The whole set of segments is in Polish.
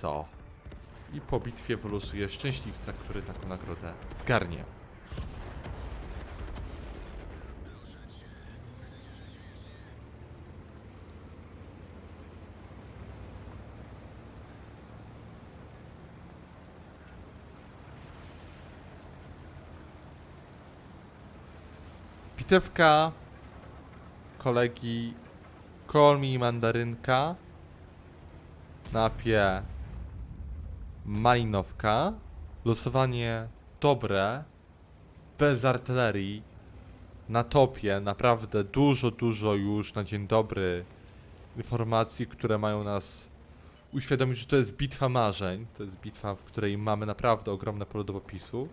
co? I po bitwie wylosuje szczęśliwca, który taką nagrodę zgarnie. Bitewka kolegi Kolmi Mandarynka napie Malinowka losowanie dobre bez artylerii na topie naprawdę dużo, dużo już na dzień dobry informacji, które mają nas uświadomić, że to jest bitwa marzeń, to jest bitwa, w której mamy naprawdę ogromne pole do popisu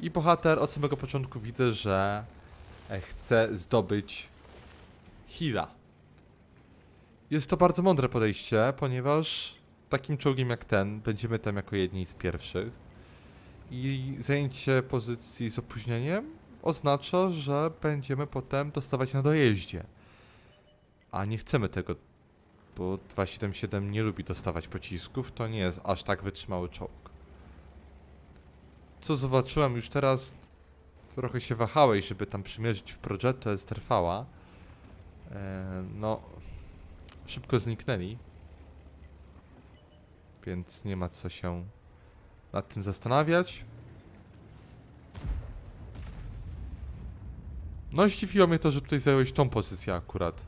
i bohater od samego początku widzę, że e, chce zdobyć Hila. Jest to bardzo mądre podejście, ponieważ takim czołgiem jak ten będziemy tam jako jedni z pierwszych. I zajęcie pozycji z opóźnieniem oznacza, że będziemy potem dostawać na dojeździe. A nie chcemy tego, bo 277 nie lubi dostawać pocisków, to nie jest aż tak wytrzymały czołg. Co zobaczyłem już teraz, trochę się wahałeś, żeby tam przymierzyć w Progetto Esterfała. E, no, szybko zniknęli. Więc nie ma co się nad tym zastanawiać. No zdziwiło mnie to, że tutaj zająłeś tą pozycję akurat.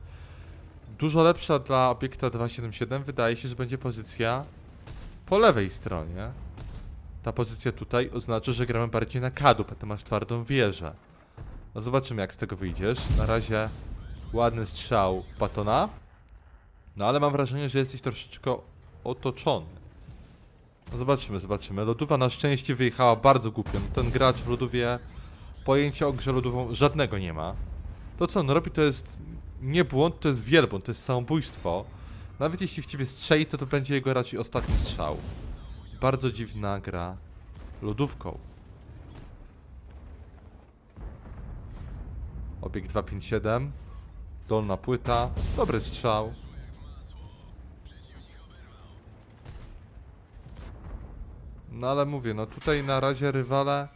Dużo lepsza dla obiekta 277 wydaje się, że będzie pozycja po lewej stronie. Ta pozycja tutaj oznacza, że gramy bardziej na kadłub, a ty masz twardą wieżę. No zobaczymy jak z tego wyjdziesz. Na razie ładny strzał w Batona. No ale mam wrażenie, że jesteś troszeczkę otoczony. No zobaczymy, zobaczymy. Lodówa na szczęście wyjechała bardzo głupio. No, ten gracz w Lodówie pojęcia o grze lodową żadnego nie ma. To co on robi to jest nie błąd, to jest wielbłąd, to jest samobójstwo. Nawet jeśli w ciebie strzeli, to to będzie jego raczej ostatni strzał. Bardzo dziwna gra lodówką. Obiekt 257. Dolna płyta. Dobry strzał. No ale mówię, no tutaj na razie rywale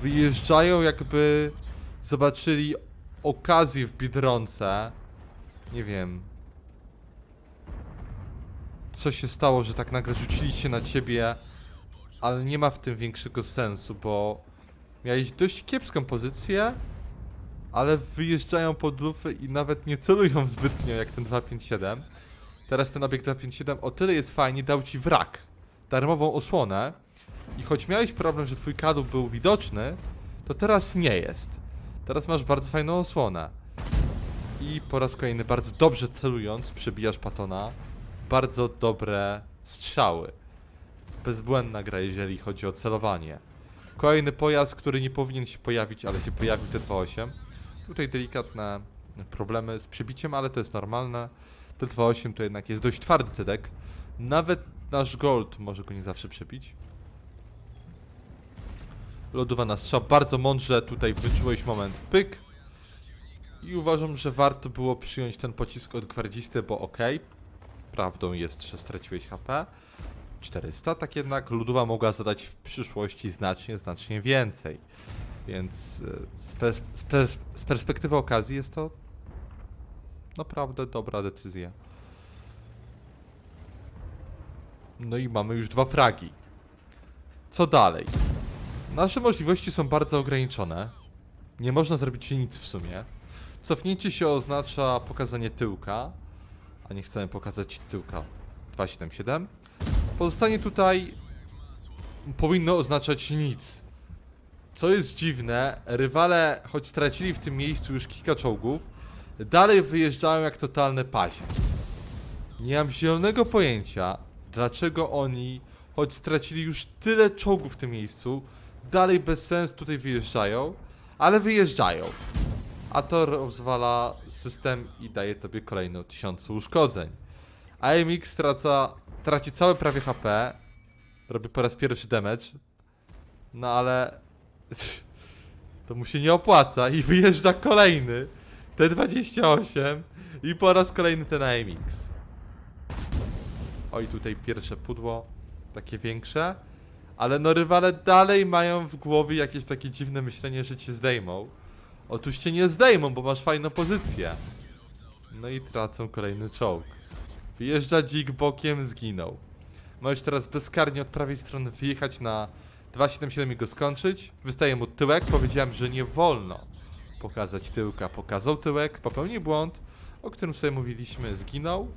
wyjeżdżają jakby zobaczyli okazję w Biedronce. Nie wiem. Co się stało, że tak nagle rzucili się na ciebie, ale nie ma w tym większego sensu, bo miałeś dość kiepską pozycję, ale wyjeżdżają pod lufy i nawet nie celują zbytnio jak ten 257. Teraz ten obiekt 257 o tyle jest fajnie, dał ci wrak, darmową osłonę i choć miałeś problem, że twój kadłub był widoczny, to teraz nie jest. Teraz masz bardzo fajną osłonę. I po raz kolejny bardzo dobrze celując przebijasz patona. Bardzo dobre strzały. Bezbłędna gra, jeżeli chodzi o celowanie. Kolejny pojazd, który nie powinien się pojawić, ale się pojawił T28. Tutaj delikatne problemy z przebiciem, ale to jest normalne. T28 to jednak jest dość twardy cedek. Nawet nasz Gold może go nie zawsze przebić. Lodowa na strzał. Bardzo mądrze tutaj wyczułeś moment. Pyk. I uważam, że warto było przyjąć ten pocisk od gwardzisty, bo okej. Prawdą jest, że straciłeś HP. 400, tak jednak Ludowa mogła zadać w przyszłości znacznie, znacznie więcej. Więc y, z, pers z, pers z perspektywy okazji jest to naprawdę dobra decyzja. No i mamy już dwa fragi. Co dalej? Nasze możliwości są bardzo ograniczone. Nie można zrobić nic w sumie. Cofnięcie się oznacza pokazanie tyłka, a nie chcemy pokazać tyłka 277. Pozostanie tutaj powinno oznaczać nic. Co jest dziwne, rywale, choć stracili w tym miejscu już kilka czołgów, dalej wyjeżdżają jak totalne pazie. Nie mam zielonego pojęcia, dlaczego oni, choć stracili już tyle czołgów w tym miejscu, dalej bez sensu tutaj wyjeżdżają, ale wyjeżdżają. A to rozwala system i daje tobie kolejną tysiące uszkodzeń. AMX straca, traci całe prawie HP, robi po raz pierwszy damage, no ale to mu się nie opłaca i wyjeżdża kolejny T28 i po raz kolejny ten AMX. Oj, tutaj pierwsze pudło, takie większe. Ale no rywale dalej mają w głowie jakieś takie dziwne myślenie, że cię zdejmą. Otóż cię nie zdejmą, bo masz fajną pozycję. No i tracą kolejny czołg. Wyjeżdża dzik bokiem, zginął. Możesz teraz bezkarnie od prawej strony wyjechać na 277 i go skończyć. Wystaje mu tyłek, powiedziałem, że nie wolno pokazać tyłka. Pokazał tyłek, popełnił błąd, o którym sobie mówiliśmy, zginął.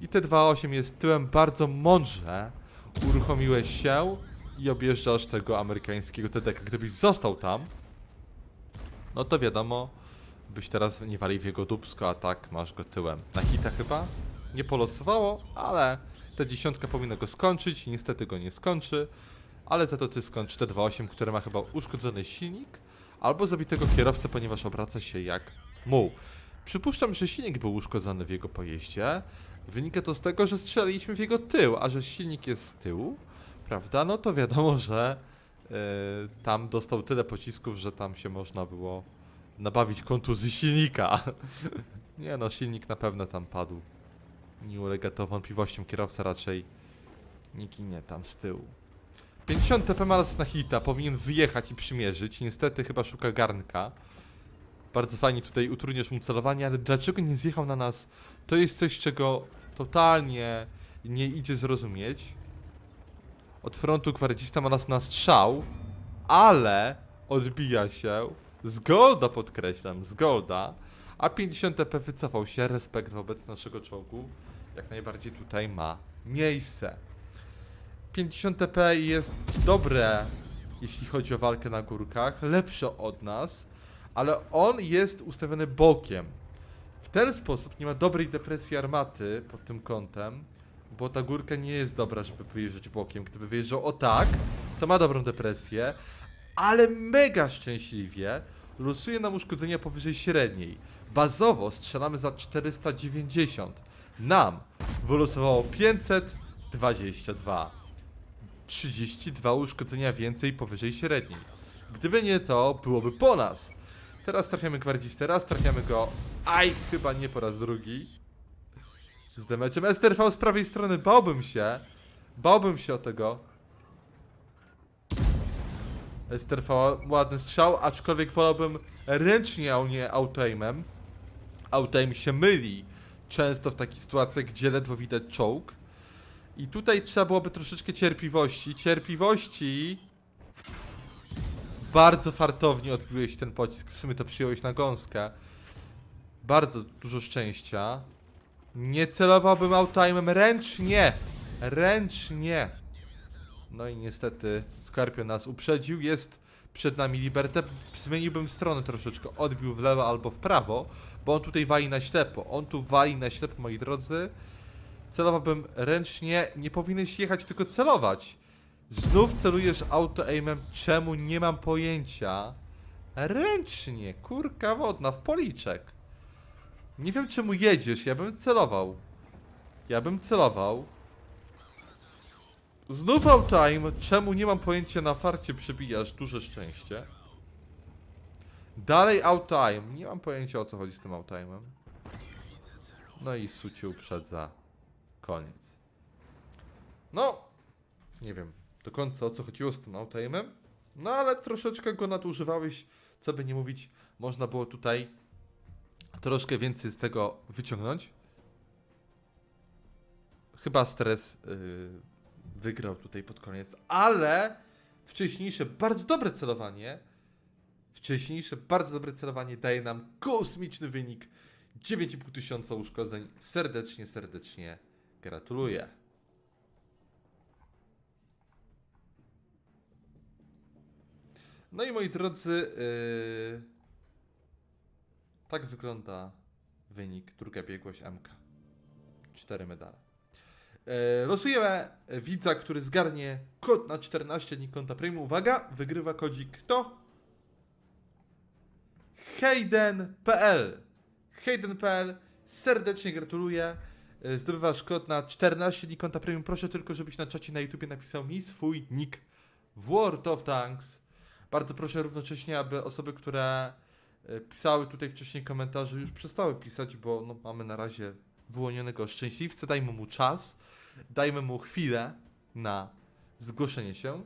I te 2.8 jest tyłem bardzo mądrze. Uruchomiłeś się i objeżdżasz tego amerykańskiego TDK. Gdybyś został tam, no to wiadomo, byś teraz nie walił w jego dupsko, a tak masz go tyłem. Na hita chyba? Nie polosowało, ale ta dziesiątka powinna go skończyć, niestety go nie skończy, ale za to ty skończ te 2.8, które ma chyba uszkodzony silnik, albo zabitego kierowcę, ponieważ obraca się jak muł. Przypuszczam, że silnik był uszkodzony w jego pojeździe. Wynika to z tego, że strzeliliśmy w jego tył, a że silnik jest z tyłu, prawda? No to wiadomo, że yy, tam dostał tyle pocisków, że tam się można było nabawić kontuzji silnika. Nie no, silnik na pewno tam padł. Nie ulega to wątpliwościom, kierowca raczej nie tam z tyłu. 50 TP ma na hita, powinien wyjechać i przymierzyć. Niestety chyba szuka garnka. Bardzo fajnie tutaj utrudniasz mu celowanie, ale dlaczego nie zjechał na nas? To jest coś, czego totalnie nie idzie zrozumieć. Od frontu gwardzista ma nas na strzał, ale odbija się z golda, podkreślam, z golda. A 50 TP wycofał się, respekt wobec naszego czołgu. Jak najbardziej tutaj ma miejsce. 50 TP jest dobre, jeśli chodzi o walkę na górkach, lepsze od nas, ale on jest ustawiony bokiem. W ten sposób nie ma dobrej depresji armaty pod tym kątem, bo ta górka nie jest dobra, żeby wyjeżdżać bokiem. Gdyby wyjeżdżał o tak, to ma dobrą depresję, ale mega szczęśliwie losuje nam uszkodzenia powyżej średniej. Bazowo strzelamy za 490. Nam wylosowało 522. 32 uszkodzenia więcej powyżej średniej. Gdyby nie to, byłoby po nas. Teraz trafiamy gwardzistę, raz trafiamy go. Aj, chyba nie po raz drugi. Z damage'em STRV z prawej strony, bałbym się. Bałbym się o tego. STRV ładny strzał, aczkolwiek wolałbym ręcznie, a nie auto-aimem. Auto-aim się myli często w takich sytuacjach, gdzie ledwo widać czołg. I tutaj trzeba byłoby troszeczkę cierpliwości. Cierpliwości. Bardzo fartownie odbiłeś ten pocisk. W sumie to przyjąłeś na gąskę. Bardzo dużo szczęścia. Nie celowałbym autoimem ręcznie. Ręcznie. No i niestety Skorpion nas uprzedził. Jest przed nami Liberté. Zmieniłbym stronę troszeczkę. Odbił w lewo albo w prawo, bo on tutaj wali na ślepo. On tu wali na ślepo, moi drodzy. Celowałbym ręcznie. Nie powinieneś jechać, tylko celować. Znów celujesz auto-aimem. Czemu? Nie mam pojęcia. Ręcznie. Kurka wodna, w policzek. Nie wiem czemu jedziesz. Ja bym celował. Ja bym celował. Znów auto-aim. Czemu? Nie mam pojęcia. Na farcie przybijasz. Duże szczęście. Dalej auto-aim. Nie mam pojęcia o co chodzi z tym auto-aimem. No i Suci uprzedza. Koniec. No, nie wiem do końca o co chodziło z tym autoaimem, no ale troszeczkę go nadużywałeś, co by nie mówić, można było tutaj troszkę więcej z tego wyciągnąć. Chyba stres yy, wygrał tutaj pod koniec, ale wcześniejsze bardzo dobre celowanie, wcześniejsze bardzo dobre celowanie daje nam kosmiczny wynik 9,5 tysiąca uszkodzeń. Serdecznie, serdecznie Gratuluję. No i moi drodzy, yy, tak wygląda wynik, druga biegłość MK. Cztery medale. Yy, losujemy widza, który zgarnie kod na 14 dni konta premium. Uwaga, wygrywa kodzik kto? Hayden.pl Hayden.pl Serdecznie gratuluję. Y, zdobywasz kod na 14 dni konta premium. Proszę tylko, żebyś na czacie na YouTubie napisał mi swój nick w World of Tanks. Bardzo proszę równocześnie, aby osoby, które y, pisały tutaj wcześniej komentarze, już przestały pisać, bo no, mamy na razie wyłonionego szczęśliwca. Dajmy mu czas. dajmy mu chwilę na zgłoszenie się.